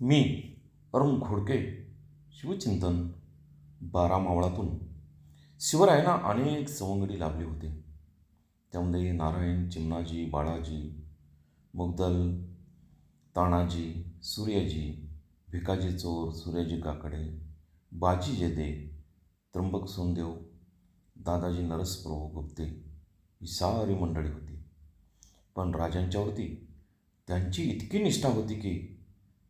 मी अरुण घोडके शिवचिंतन बारा मावळातून. शिवरायांना अनेक सवंगडी लाभले होते. त्यामध्ये नारायण चिमणाजी बाळाजी मुगदल तानाजी सूर्याजी भिकाजी चोर सूर्याजी काकडे बाजी जेदे त्र्यंबक सोनदेव दादाजी नरसप्रभू गुप्ते ही सारी मंडळी होती. पण राजांच्यावरती त्यांची इतकी निष्ठा होती की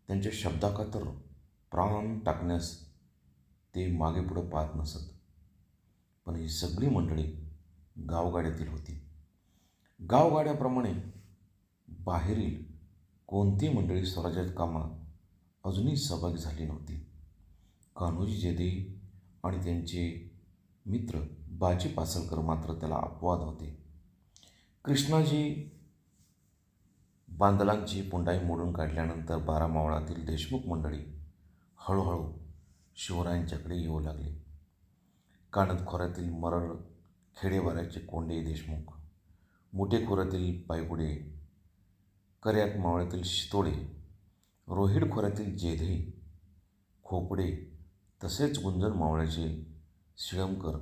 त्यांच्या शब्दाकातर प्राण टाकण्यास ते मागे पुढं पाहत नसत. पण ही सगळी मंडळी गावगाड्यातील होती. गावगाड्याप्रमाणे बाहेरील कोणती मंडळी स्वराज्यात कामात अजूनही सहभागी झाली नव्हती. कान्होजी जेदे आणि त्यांचे मित्र बाजी पासलकर मात्र त्याला अपवाद होते. कृष्णाजी बांदलांची पुंडाई मोडून काढल्यानंतर बारा मावळातील देशमुख मंडळी हळूहळू शिवरायांच्याकडे येऊ लागले. कानदखोऱ्यातील मरळ खेडेवाऱ्याचे कोंडे देशमुख मुठेखोऱ्यातील पायगुडे कर्यात मावळ्यातील शितोडे रोहिड खोऱ्यातील जेधे खोपडे तसेच गुंजन मावळ्याचे शिळमकर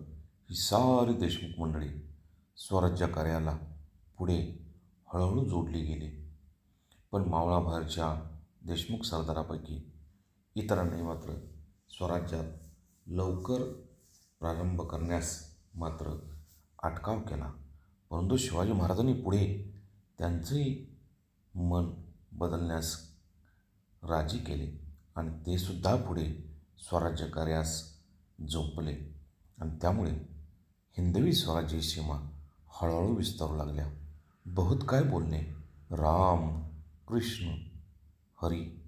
ही सारी देशमुख मंडळी स्वराज्य कार्याला पुढे हळूहळू जोडली गेली. पण मावळाबाहेरच्या देशमुख सरदारापैकी इतरांनी मात्र स्वराज्यात लवकर प्रारंभ करण्यास मात्र अटकाव केला. परंतु शिवाजी महाराजांनी पुढे त्यांचंही मन बदलण्यास राजी केले आणि ते सुद्धा पुढे स्वराज्य कार्यास झोपले आणि त्यामुळे हिंदवी स्वराज्य सीमा हळूहळू विस्तारू लागल्या. बहुत काय बोलणे? राम! कृष्ण हरी